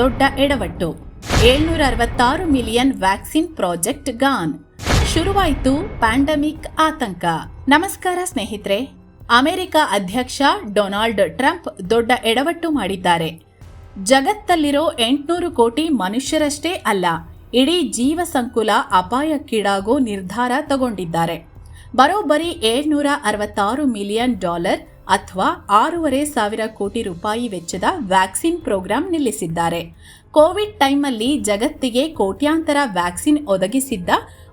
ದೊಡ್ಡ ಎಡವಟ್ಟು. ಏಳ್ನೂರ ಅರವತ್ತಾರು ಮಿಲಿಯನ್ ವ್ಯಾಕ್ಸಿನ್ ಪ್ರಾಜೆಕ್ಟ್ ಗಾನ್. ಶುರುವಾಯಿತು ಪ್ಯಾಂಡಮಿಕ್ ಆತಂಕ. ನಮಸ್ಕಾರ ಸ್ನೇಹಿತರೆ, ಅಮೆರಿಕ ಅಧ್ಯಕ್ಷ ಡೊನಾಲ್ಡ್ ಟ್ರಂಪ್ ದೊಡ್ಡ ಎಡವಟ್ಟು ಮಾಡಿದ್ದಾರೆ. ಜಗತ್ತಲ್ಲಿರೋ ಎಂಟುನೂರು ಕೋಟಿ ಮನುಷ್ಯರಷ್ಟೇ ಅಲ್ಲ, ಇಡೀ ಜೀವ ಸಂಕುಲ ಅಪಾಯಕ್ಕೀಡಾಗೋ ನಿರ್ಧಾರ ತಗೊಂಡಿದ್ದಾರೆ. ಬರೋಬ್ಬರಿ ಏಳ್ನೂರ ಅರವತ್ತಾರು ಮಿಲಿಯನ್ ಡಾಲರ್ ಅಥವಾ ಆರೂವರೆ ಸಾವಿರ ಕೋಟಿ ರೂಪಾಯಿ ವೆಚ್ಚದ ವ್ಯಾಕ್ಸಿನ್ ಪ್ರೋಗ್ರಾಂ ನಿಲ್ಲಿಸಿದ್ದಾರೆ. ಕೋವಿಡ್ ಟೈಮಲ್ಲಿ ಜಗತ್ತಿಗೆ ಕೋಟ್ಯಾಂತರ ವ್ಯಾಕ್ಸಿನ್ ಒದಗಿಸಿದ್ದ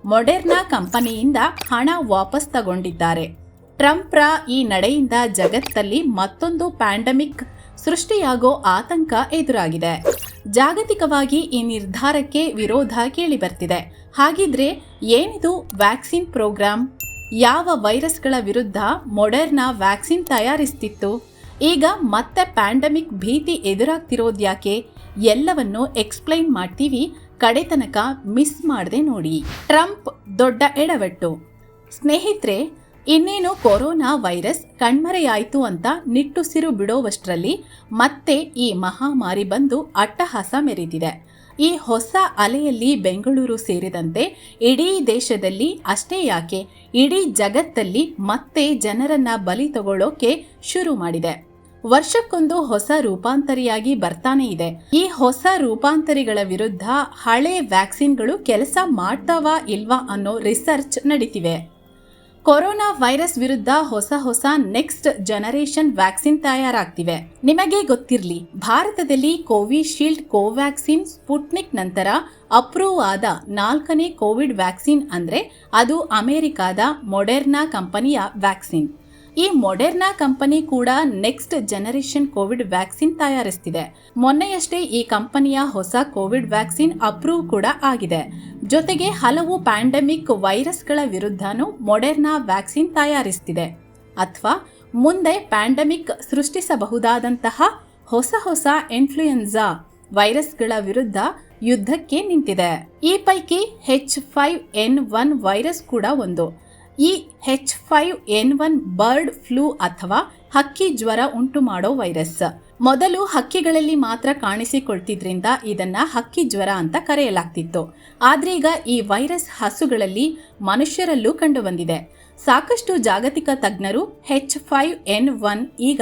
ಮೊಡೆರ್ನಾ ಕಂಪನಿಯಿಂದ ಹಣ ವಾಪಸ್ ತಗೊಂಡಿದ್ದಾರೆ. ಟ್ರಂಪ್ರ ಈ ನಡೆಯಿಂದ ಜಗತ್ತಲ್ಲಿ ಮತ್ತೊಂದು ಪ್ಯಾಂಡಮಿಕ್ ಸೃಷ್ಟಿಯಾಗೋ ಆತಂಕ ಎದುರಾಗಿದೆ. ಜಾಗತಿಕವಾಗಿ ಈ ನಿರ್ಧಾರಕ್ಕೆ ವಿರೋಧ ಕೇಳಿಬರ್ತಿದೆ. ಹಾಗಿದ್ರೆ ಏನಿದು ವ್ಯಾಕ್ಸಿನ್ ಪ್ರೋಗ್ರಾಂ? ಯಾವ ವೈರಸ್ಗಳ ವಿರುದ್ಧ ಮೊಡೆರ್ನಾ ವ್ಯಾಕ್ಸಿನ್ ತಯಾರಿಸ್ತಿತ್ತು? ಈಗ ಮತ್ತೆ ಪ್ಯಾಂಡಮಿಕ್ ಭೀತಿ ಎದುರಾಗ್ತಿರೋದ್ಯಾಕೆ? ಎಲ್ಲವನ್ನು ಎಕ್ಸ್ಪ್ಲೈನ್ ಮಾಡ್ತೀವಿ. ಕಡೆ ತನಕ ಮಿಸ್ ಮಾಡದೆ ನೋಡಿ. ಟ್ರಂಪ್ ದೊಡ್ಡ ಎಡವಟ್ಟು. ಸ್ನೇಹಿತರೆ ಇನ್ನೇನು ಕೊರೋನಾ ವೈರಸ್ ಕಣ್ಮರೆಯಾಯಿತು ಅಂತ ನಿಟ್ಟುಸಿರು ಬಿಡೋವಷ್ಟರಲ್ಲಿ ಮತ್ತೆ ಈ ಮಹಾಮಾರಿ ಬಂದು ಅಟ್ಟಹಾಸ ಮೆರೆದಿದೆ. ಈ ಹೊಸ ಅಲೆಯಲ್ಲಿ ಬೆಂಗಳೂರು ಸೇರಿದಂತೆ ಇಡೀ ದೇಶದಲ್ಲಿ ಅಷ್ಟೇ ಯಾಕೆ, ಇಡೀ ಜಗತ್ತಲ್ಲಿ ಮತ್ತೆ ಜನರನ್ನ ಬಲಿ ತಗೊಳ್ಳೋಕೆ ಶುರು ಮಾಡಿದೆ. ವರ್ಷಕ್ಕೊಂದು ಹೊಸ ರೂಪಾಂತರಿಯಾಗಿ ಬರ್ತಾನೆ ಇದೆ. ಈ ಹೊಸ ರೂಪಾಂತರಿಗಳ ವಿರುದ್ಧ ಹಳೆ ವ್ಯಾಕ್ಸಿನ್ಗಳು ಕೆಲಸ ಮಾಡ್ತಾವಾ ಇಲ್ವಾ ಅನ್ನೋ ರಿಸರ್ಚ್ ನಡೀತಿವೆ. ಕೊರೋನಾ ವೈರಸ್ ವಿರುದ್ಧ ಹೊಸ ಹೊಸ ನೆಕ್ಸ್ಟ್ ಜನರೇಷನ್ ವ್ಯಾಕ್ಸಿನ್ ತಯಾರಾಗ್ತಿವೆ. ನಿಮಗೆ ಗೊತ್ತಿರಲಿ, ಭಾರತದಲ್ಲಿ ಕೋವಿಶೀಲ್ಡ್ ಕೋವ್ಯಾಕ್ಸಿನ್ ಸ್ಪುಟ್ನಿಕ್ ನಂತರ ಅಪ್ರೂವ್ ಆದ ನಾಲ್ಕನೇ ಕೋವಿಡ್ ವ್ಯಾಕ್ಸಿನ್ ಅಂದ್ರೆ ಅದು ಅಮೆರಿಕಾದ ಮೊಡೆರ್ನಾ ಕಂಪನಿಯ ವ್ಯಾಕ್ಸಿನ್. ಈ ಮೊಡೆರ್ನಾ ಕಂಪನಿ ಕೂಡ ನೆಕ್ಸ್ಟ್ ಜನರೇಷನ್ ಕೋವಿಡ್ ವ್ಯಾಕ್ಸಿನ್ ತಯಾರಿಸ್ತಿದೆ. ಮೊನ್ನೆಯಷ್ಟೇ ಈ ಕಂಪನಿಯ ಹೊಸ ಕೋವಿಡ್ ವ್ಯಾಕ್ಸಿನ್ ಅಪ್ರೂವ್ ಕೂಡ ಆಗಿದೆ. ಜೊತೆಗೆ ಹಲವು ಪ್ಯಾಂಡಮಿಕ್ ವೈರಸ್ಗಳ ವಿರುದ್ಧನೂ ಮೊಡೆರ್ನಾ ವ್ಯಾಕ್ಸಿನ್ ತಯಾರಿಸ್ತಿದೆ. ಅಥವಾ ಮುಂದೆ ಪ್ಯಾಂಡಮಿಕ್ ಸೃಷ್ಟಿಸಬಹುದಾದಂತಹ ಹೊಸ ಹೊಸ ಇನ್ಫ್ಲೂಯೆನ್ಸಾ ವೈರಸ್ಗಳ ವಿರುದ್ಧ ಯುದ್ಧಕ್ಕೆ ನಿಂತಿದೆ. ಈ ಪೈಕಿ H five N one virus ಕೂಡ ಒಂದು. ಈ H five N one bird flu ಅಥವಾ ಹಕ್ಕಿ ಜ್ವರ ಉಂಟು ಮಾಡೋ ವೈರಸ್. ಮೊದಲು ಹಕ್ಕಿಗಳಲ್ಲಿ ಮಾತ್ರ ಕಾಣಿಸಿಕೊಳ್ತಿದ್ರಿಂದ ಇದನ್ನ ಹಕ್ಕಿ ಜ್ವರ ಅಂತ ಕರೆಯಲಾಗ್ತಿತ್ತು. ಆದ್ರೆ ಈಗ ಈ ವೈರಸ್ ಹಸುಗಳಲ್ಲಿ ಮನುಷ್ಯರಲ್ಲೂ ಕಂಡುಬಂದಿದೆ. ಸಾಕಷ್ಟು ಜಾಗತಿಕ ತಜ್ಞರು ಹೆಚ್ ಫೈವ್ ಎನ್ ಒನ್ ಈಗ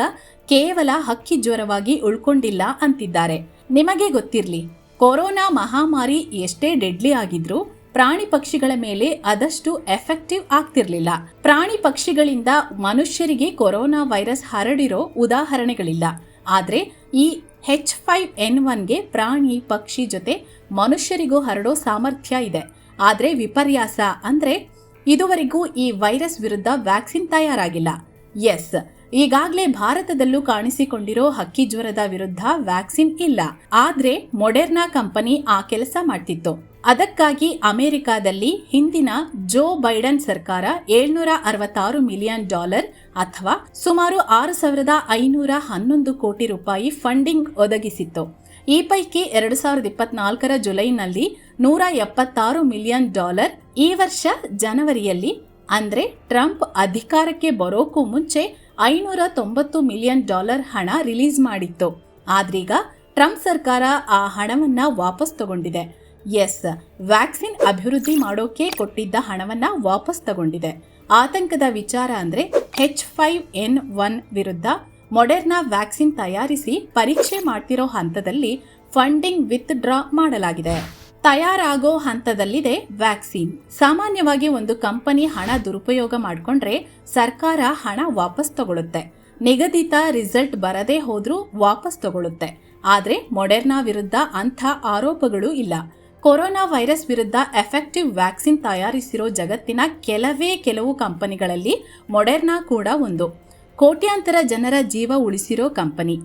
ಕೇವಲ ಹಕ್ಕಿ ಜ್ವರವಾಗಿ ಉಳ್ಕೊಂಡಿಲ್ಲ ಅಂತಿದ್ದಾರೆ. ನಿಮಗೆ ಗೊತ್ತಿರಲಿ, ಕೊರೋನಾ ಮಹಾಮಾರಿ ಎಷ್ಟೇ ಡೆಡ್ಲಿ ಆಗಿದ್ರೂ ಪ್ರಾಣಿ ಪಕ್ಷಿಗಳ ಮೇಲೆ ಅದಷ್ಟು ಎಫೆಕ್ಟಿವ್ ಆಗ್ತಿರ್ಲಿಲ್ಲ. ಪ್ರಾಣಿ ಪಕ್ಷಿಗಳಿಂದ ಮನುಷ್ಯರಿಗೆ ಕೊರೋನಾ ವೈರಸ್ ಹರಡಿರೋ ಉದಾಹರಣೆಗಳಿಲ್ಲ. ಆದ್ರೆ ಈ ಹೆಚ್ ಫೈವ್ ಎನ್ ಒನ್ಗೆ ಪ್ರಾಣಿ ಪಕ್ಷಿ ಜೊತೆ ಮನುಷ್ಯರಿಗೂ ಹರಡೋ ಸಾಮರ್ಥ್ಯ ಇದೆ. ಆದ್ರೆ ವಿಪರ್ಯಾಸ ಅಂದ್ರೆ ಇದುವರೆಗೂ ಈ ವೈರಸ್ ವಿರುದ್ಧ ವ್ಯಾಕ್ಸಿನ್ ತಯಾರಾಗಿಲ್ಲ. ಎಸ್ ಈಗಾಗಲೇ ಭಾರತದಲ್ಲೂ ಕಾಣಿಸಿಕೊಂಡಿರೋ ಹಕ್ಕಿ ಜ್ವರದ ವಿರುದ್ಧ ವ್ಯಾಕ್ಸಿನ್ ಇಲ್ಲ. ಆದ್ರೆ ಮೊಡೆರ್ನಾ ಕಂಪನಿ ಆ ಕೆಲಸ ಮಾಡ್ತಿತ್ತು. ಅದಕ್ಕಾಗಿ ಅಮೆರಿಕಾದಲ್ಲಿ ಹಿಂದಿನ ಜೋ ಬೈಡನ್ ಸರ್ಕಾರ ಏಳ್ನೂರ ಅರವತ್ತಾರು ಮಿಲಿಯನ್ ಡಾಲರ್ ಅಥವಾ ಸುಮಾರು ಆರು ಸಾವಿರದ ಐನೂರ ಹನ್ನೊಂದು ಕೋಟಿ ರೂಪಾಯಿ ಫಂಡಿಂಗ್ ಒದಗಿಸಿತ್ತು. ಈ ಪೈಕಿ ಎರಡು ಸಾವಿರದ ಇಪ್ಪತ್ನಾಲ್ಕರ ಜುಲೈನಲ್ಲಿ ನೂರ ಎಪ್ಪತ್ತಾರು ಮಿಲಿಯನ್ ಡಾಲರ್ ಈ ವರ್ಷ ಜನವರಿಯಲ್ಲಿ, ಅಂದ್ರೆ ಟ್ರಂಪ್ ಅಧಿಕಾರಕ್ಕೆ ಬರೋಕ್ಕೂ ಮುಂಚೆ ಐನೂರ ತೊಂಬತ್ತು ಮಿಲಿಯನ್ ಡಾಲರ್ ಹಣ ರಿಲೀಸ್ ಮಾಡಿತ್ತು. ಆದ್ರೀಗ ಟ್ರಂಪ್ ಸರ್ಕಾರ ಆ ಹಣವನ್ನ ವಾಪಸ್ ತಗೊಂಡಿದೆ. ಎಸ್ ವ್ಯಾಕ್ಸಿನ್ ಅಭಿವೃದ್ಧಿ ಮಾಡೋಕೆ ಕೊಟ್ಟಿದ್ದ ಹಣವನ್ನ ವಾಪಸ್ ತಗೊಂಡಿದೆ. ಆತಂಕದ ವಿಚಾರ ಅಂದ್ರೆ ಹೆಚ್ ಫೈವ್ ಎನ್ ಒನ್ ವಿರುದ್ಧ ಮೊಡೆರ್ನಾ ವ್ಯಾಕ್ಸಿನ್ ತಯಾರಿಸಿ ಪರೀಕ್ಷೆ ಮಾಡ್ತಿರೋ ಹಂತದಲ್ಲಿ ಫಂಡಿಂಗ್ ವಿತ್ ಡ್ರಾ ಮಾಡಲಾಗಿದೆ. ತಯಾರಾಗೋ ಹಂತದಲ್ಲಿದೆ ವ್ಯಾಕ್ಸಿನ್ ಸಾಮಾನ್ಯವಾಗಿ ಒಂದು ಕಂಪನಿ ಹಣ ದುರುಪಯೋಗ ಮಾಡಿಕೊಂಡ್ರೆ ಸರ್ಕಾರ ಹಣ ವಾಪಸ್ ತಗೊಳ್ಳುತ್ತೆ ನಿಗದಿತ ರಿಸಲ್ಟ್ ಬರದೇ ಹೋದ್ರೂ ವಾಪಸ್ ತಗೊಳ್ಳುತ್ತೆ ಆದ್ರೆ ಮೊಡೆರ್ನಾ ವಿರುದ್ಧ ಅಂಥ ಆರೋಪಗಳು ಇಲ್ಲ. ಕೊರೋನಾ ವೈರಸ್ ವಿರುದ್ಧ ಎಫೆಕ್ಟಿವ್ ವ್ಯಾಕ್ಸಿನ್ ತಯಾರಿಸಿರೋ ಜಗತ್ತಿನ ಕೆಲವೇ ಕೆಲವು ಕಂಪನಿಗಳಲ್ಲಿ ಮೊಡೆರ್ನಾ ಕೂಡ ಒಂದು. ಕೋಟ್ಯಾಂತರ ಜನರ ಜೀವ ಉಳಿಸಿರೋ ಕಂಪನಿ.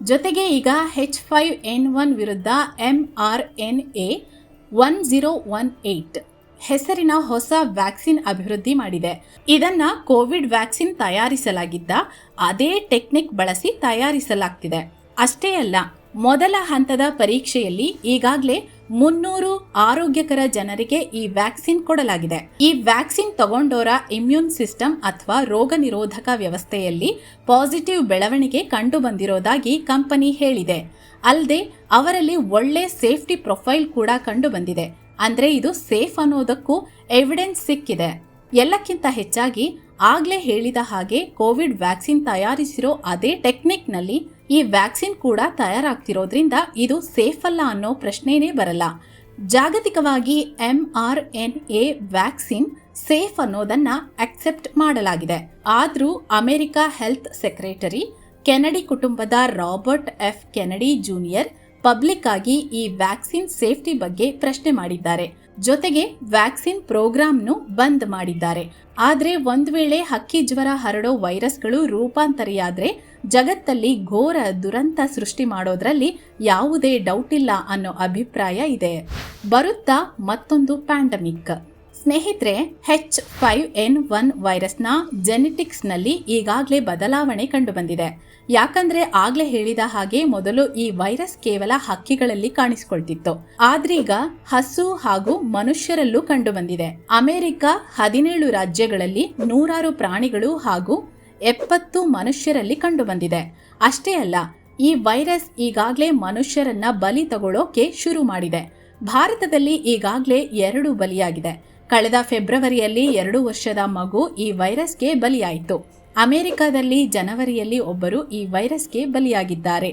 ಜೊತೆಗೆ ಈಗ ಹೆಚ್ ಫೈವ್ ಎನ್ ಒನ್ ವಿರುದ್ಧ M R N A one zero one eight ಹೆಸರಿನ ಹೊಸ ವ್ಯಾಕ್ಸಿನ್ ಅಭಿವೃದ್ಧಿ ಮಾಡಿದೆ. ಇದನ್ನ ಕೋವಿಡ್ ವ್ಯಾಕ್ಸಿನ್ ತಯಾರಿಸಲಾಗಿದ್ದ ಅದೇ ಟೆಕ್ನಿಕ್ ಬಳಸಿ ತಯಾರಿಸಲಾಗ್ತಿದೆ. ಅಷ್ಟೇ ಅಲ್ಲ, ಮೊದಲ ಹಂತದ ಪರೀಕ್ಷೆಯಲ್ಲಿ ಈಗಾಗಲೇ ಮುನ್ನೂರು ಆರೋಗ್ಯಕರ ಜನರಿಗೆ ಈ ವ್ಯಾಕ್ಸಿನ್ ಕೊಡಲಾಗಿದೆ. ಈ ವ್ಯಾಕ್ಸಿನ್ ತಗೊಂಡೋರ ಇಮ್ಯೂನ್ ಸಿಸ್ಟಮ್ ಅಥವಾ ರೋಗ ನಿರೋಧಕ ವ್ಯವಸ್ಥೆಯಲ್ಲಿ ಪಾಸಿಟಿವ್ ಬೆಳವಣಿಗೆ ಕಂಡು ಬಂದಿರೋದಾಗಿ ಕಂಪನಿ ಹೇಳಿದೆ. ಅಲ್ಲದೆ ಅವರಲ್ಲಿ ಒಳ್ಳೆ ಸೇಫ್ಟಿ ಪ್ರೊಫೈಲ್ ಕೂಡ ಕಂಡು ಬಂದಿದೆ ಅಂದ್ರೆ ಇದು ಸೇಫ್ ಅನ್ನೋದಕ್ಕೂ ಎವಿಡೆನ್ಸ್ ಸಿಕ್ಕಿದೆ. ಎಲ್ಲಕ್ಕಿಂತ ಹೆಚ್ಚಾಗಿ ಆಗ್ಲೇ ಹೇಳಿದ ಹಾಗೆ ಕೋವಿಡ್ ವ್ಯಾಕ್ಸಿನ್ ತಯಾರಿಸಿರೋ ಅದೇ ಟೆಕ್ನಿಕ್ನಲ್ಲಿ ಈ ವ್ಯಾಕ್ಸಿನ್ ಕೂಡ ತಯಾರಾಗ್ತಿರೋದ್ರಿಂದ ಇದು ಸೇಫ್ ಅಲ್ಲ ಅನ್ನೋ ಪ್ರಶ್ನೆನೇ ಬರಲ್ಲ. ಜಾಗತಿಕವಾಗಿ M R N A vaccine safe ಅನ್ನೋದನ್ನ ಅಕ್ಸೆಪ್ಟ್ ಮಾಡಲಾಗಿದೆ. ಆದರೂ ಅಮೆರಿಕ ಹೆಲ್ತ್ ಸೆಕ್ರೆಟರಿ ಕೆನಡಿ ಕುಟುಂಬದ Robert F Kennedy junior public ಆಗಿ ಈ ವ್ಯಾಕ್ಸಿನ್ ಸೇಫ್ಟಿ ಬಗ್ಗೆ ಪ್ರಶ್ನೆ ಮಾಡಿದ್ದಾರೆ. ಜೊತೆಗೆ ವ್ಯಾಕ್ಸಿನ್ ಪ್ರೋಗ್ರಾಂನು ಬಂದ್ ಮಾಡಿದ್ದಾರೆ. ಆದರೆ ಒಂದು ವೇಳೆ ಹಕ್ಕಿ ಜ್ವರ ಹರಡೋ ವೈರಸ್ಗಳು ರೂಪಾಂತರಿಯಾದರೆ ಜಗತ್ತಲ್ಲಿ ಘೋರ ದುರಂತ ಸೃಷ್ಟಿ ಮಾಡೋದ್ರಲ್ಲಿ ಯಾವುದೇ ಡೌಟ್ ಇಲ್ಲ ಅನ್ನೋ ಅಭಿಪ್ರಾಯ ಇದೆ. ಬರುತ್ತಾ ಮತ್ತೊಂದು ಪ್ಯಾಂಡಮಿಕ್ ಸ್ನೇಹಿತರೆ ಹೆಚ್ ಫೈವ್ ಎನ್ ಒನ್ ವೈರಸ್ನ ಜೆನೆಟಿಕ್ಸ್ನಲ್ಲಿ ಈಗಾಗಲೇ ಬದಲಾವಣೆ ಕಂಡುಬಂದಿದೆ ಯಾಕಂದ್ರೆ ಆಗ್ಲೇ ಹೇಳಿದ ಹಾಗೆ ಮೊದಲು ಈ ವೈರಸ್ ಕೇವಲ ಹಕ್ಕಿಗಳಲ್ಲಿ ಕಾಣಿಸಿಕೊಳ್ತಿತ್ತು. ಆದ್ರೀಗ ಹಸು ಹಾಗೂ ಮನುಷ್ಯರಲ್ಲೂ ಕಂಡುಬಂದಿದೆ. ಅಮೆರಿಕ ಹದಿನೇಳು ರಾಜ್ಯಗಳಲ್ಲಿ ನೂರಾರು ಪ್ರಾಣಿಗಳು ಹಾಗೂ ಎಪ್ಪತ್ತು ಮನುಷ್ಯರಲ್ಲಿ ಕಂಡುಬಂದಿದೆ. ಅಷ್ಟೇ ಅಲ್ಲ, ಈ ವೈರಸ್ ಈಗಾಗಲೇ ಮನುಷ್ಯರನ್ನ ಬಲಿ ತಗೊಳ್ಳೋಕೆ ಶುರು ಮಾಡಿದೆ. ಭಾರತದಲ್ಲಿ ಈಗಾಗಲೇ ಎರಡು ಬಲಿಯಾಗಿದೆ. ಕಳೆದ ಫೆಬ್ರವರಿಯಲ್ಲಿ ಎರಡು ವರ್ಷದ ಮಗು ಈ ವೈರಸ್ಗೆ ಬಲಿಯಾಯಿತು. ಅಮೆರಿಕದಲ್ಲಿ ಜನವರಿಯಲ್ಲಿ ಒಬ್ಬರು ಈ ವೈರಸ್ಗೆ ಬಲಿಯಾಗಿದ್ದಾರೆ.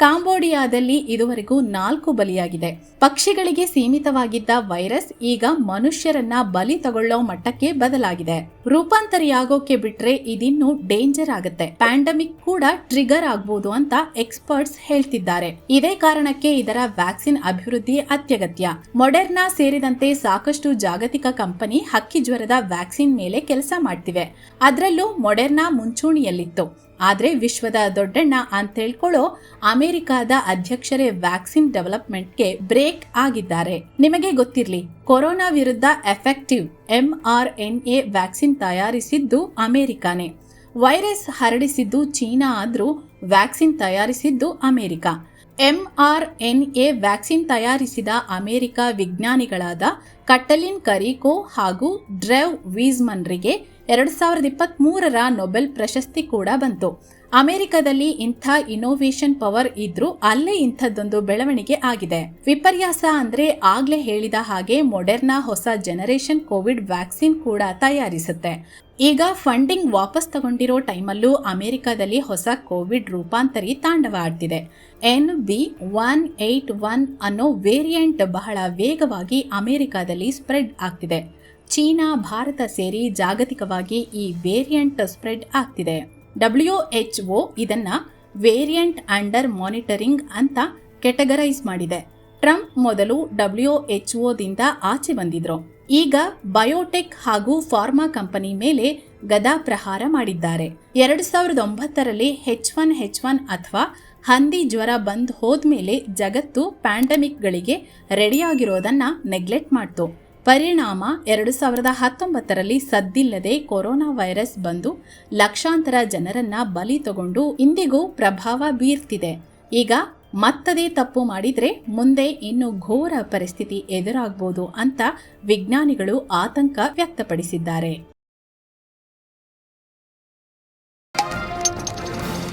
ಕಾಂಬೋಡಿಯಾದಲ್ಲಿ ಇದುವರೆಗೂ ನಾಲ್ಕು ಬಲಿಯಾಗಿದೆ. ಪಕ್ಷಿಗಳಿಗೆ ಸೀಮಿತವಾಗಿದ್ದ ವೈರಸ್ ಈಗ ಮನುಷ್ಯರನ್ನ ಬಲಿ ತಗೊಳ್ಳೋ ಮಟ್ಟಕ್ಕೆ ಬದಲಾಗಿದೆ. ರೂಪಾಂತರಿಯಾಗೋಕೆ ಬಿಟ್ರೆ ಇದಿನ್ನು ಡೇಂಜರ್ ಆಗುತ್ತೆ. ಪ್ಯಾಂಡಮಿಕ್ ಕೂಡ ಟ್ರಿಗರ್ ಆಗ್ಬೋದು ಅಂತ ಎಕ್ಸ್ಪರ್ಟ್ಸ್ ಹೇಳ್ತಿದ್ದಾರೆ. ಇದೇ ಕಾರಣಕ್ಕೆ ಇದರ ವ್ಯಾಕ್ಸಿನ್ ಅಭಿವೃದ್ಧಿ ಅತ್ಯಗತ್ಯ. ಮೊಡೆರ್ನಾ ಸೇರಿದಂತೆ ಸಾಕಷ್ಟು ಜಾಗತಿಕ ಕಂಪನಿ ಹಕ್ಕಿ ಜ್ವರದ ವ್ಯಾಕ್ಸಿನ್ ಮೇಲೆ ಕೆಲಸ ಮಾಡ್ತಿವೆ. ಅದರಲ್ಲೂ ಮೊಡೆರ್ನಾ ಮುಂಚೂಣಿಯಲ್ಲಿತ್ತು. ಆದ್ರೆ ವಿಶ್ವದ ದೊಡ್ಡಣ್ಣ ಅಂತ ಹೇಳ್ಕೊಳ್ಳೋ ಅಮೆರಿಕಾದ ಅಧ್ಯಕ್ಷರೇ ವ್ಯಾಕ್ಸಿನ್ ಡೆವಲಪ್ಮೆಂಟ್ಗೆ ಬ್ರೇಕ್ ಆಗಿದ್ದಾರೆ. ನಿಮಗೆ ಗೊತ್ತಿರಲಿ, ಕೊರೋನಾ ವಿರುದ್ಧ effective M R N A vaccine ತಯಾರಿಸಿದ್ದು ಅಮೆರಿಕಾನೇ. ವೈರಸ್ ಹರಡಿಸಿದ್ದು ಚೀನಾ ಆದರೂ vaccine ತಯಾರಿಸಿದ್ದು America. M R N A vaccine ತಯಾರಿಸಿದ ಅಮೆರಿಕ ವಿಜ್ಞಾನಿಗಳಾದ ಕಟ್ಟಲಿನ್ ಕರಿಕೋ ಹಾಗೂ ಡ್ರೆವ್ ವೀಸ್ಮನ್ರಿಗೆ ಎರಡು ಸಾವಿರದ ಇಪ್ಪತ್ತ್ಮೂರರ ನೊಬೆಲ್ ಪ್ರಶಸ್ತಿ ಕೂಡ ಬಂತು. ಅಮೆರಿಕದಲ್ಲಿ ಇಂಥ ಇನ್ನೋವೇಷನ್ ಪವರ್ ಇದ್ರೂ ಅಲ್ಲೇ ಇಂಥದ್ದೊಂದು ಬೆಳವಣಿಗೆ ಆಗಿದೆ. ವಿಪರ್ಯಾಸ ಅಂದ್ರೆ ಆಗ್ಲೇ ಹೇಳಿದ ಹಾಗೆ ಮೊಡೆರ್ನಾ ಹೊಸ ಜನರೇಷನ್ ಕೋವಿಡ್ ವ್ಯಾಕ್ಸಿನ್ ಕೂಡ ತಯಾರಿಸುತ್ತೆ. ಈಗ ಫಂಡಿಂಗ್ ವಾಪಸ್ ತಗೊಂಡಿರೋ ಟೈಮಲ್ಲೂ ಅಮೆರಿಕದಲ್ಲಿ ಹೊಸ ಕೋವಿಡ್ ರೂಪಾಂತರಿ ತಾಂಡವ ಆಡ್ತಿದೆ. N B one eight one ಅನ್ನೋ ವೇರಿಯಂಟ್ ಬಹಳ ವೇಗವಾಗಿ ಅಮೆರಿಕದಲ್ಲಿ ಸ್ಪ್ರೆಡ್ ಆಗ್ತಿದೆ. ಚೀನಾ, ಭಾರತ ಸೇರಿ ಜಾಗತಿಕವಾಗಿ ಈ ವೇರಿಯಂಟ್ ಸ್ಪ್ರೆಡ್ ಆಗ್ತಿದೆ. ಡಬ್ಲ್ಯೂ ಎಚ್ ಒ ಇದನ್ನ ವೇರಿಯಂಟ್ ಅಂಡರ್ ಮಾನಿಟರಿಂಗ್ ಅಂತ ಕೆಟಗರೈಸ್ ಮಾಡಿದೆ. ಟ್ರಂಪ್ ಮೊದಲು ಡಬ್ಲ್ಯೂ ಎಚ್ ಒದಿಂದ ಆಚೆ ಬಂದಿದ್ರು. ಈಗ ಬಯೋಟೆಕ್ ಹಾಗೂ ಫಾರ್ಮಾ ಕಂಪನಿ ಮೇಲೆ ಗದಾ ಪ್ರಹಾರ ಮಾಡಿದ್ದಾರೆ. ಎರಡು ಸಾವಿರದ ಒಂಬತ್ತರಲ್ಲಿ ಹೆಚ್ ಒನ್ ಹೆಚ್ ಒನ್ ಅಥವಾ ಹಂದಿ ಜ್ವರ ಬಂದ್ ಹೋದ್ಮೇಲೆ ಜಗತ್ತು ಪ್ಯಾಂಡಮಿಕ್ಗಳಿಗೆ ರೆಡಿಯಾಗಿರೋದನ್ನ ನೆಗ್ಲೆಕ್ಟ್ ಮಾಡ್ತು. ಪರಿಣಾಮ ಎರಡು ಸಾವಿರದ ಹತ್ತೊಂಬತ್ತರಲ್ಲಿ ಸದ್ದಿಲ್ಲದೆ ಕೊರೋನಾ ವೈರಸ್ ಬಂದು ಲಕ್ಷಾಂತರ ಜನರನ್ನ ಬಲಿ ತಗೊಂಡು ಇಂದಿಗೂ ಪ್ರಭಾವ ಬೀರ್ತಿದೆ. ಈಗ ಮತ್ತದೇ ತಪ್ಪು ಮಾಡಿದ್ರೆ ಮುಂದೆ ಇನ್ನು ಘೋರ ಪರಿಸ್ಥಿತಿ ಎದುರಾಗ್ಬೋದು ಅಂತ ವಿಜ್ಞಾನಿಗಳು ಆತಂಕ ವ್ಯಕ್ತಪಡಿಸಿದ್ದಾರೆ.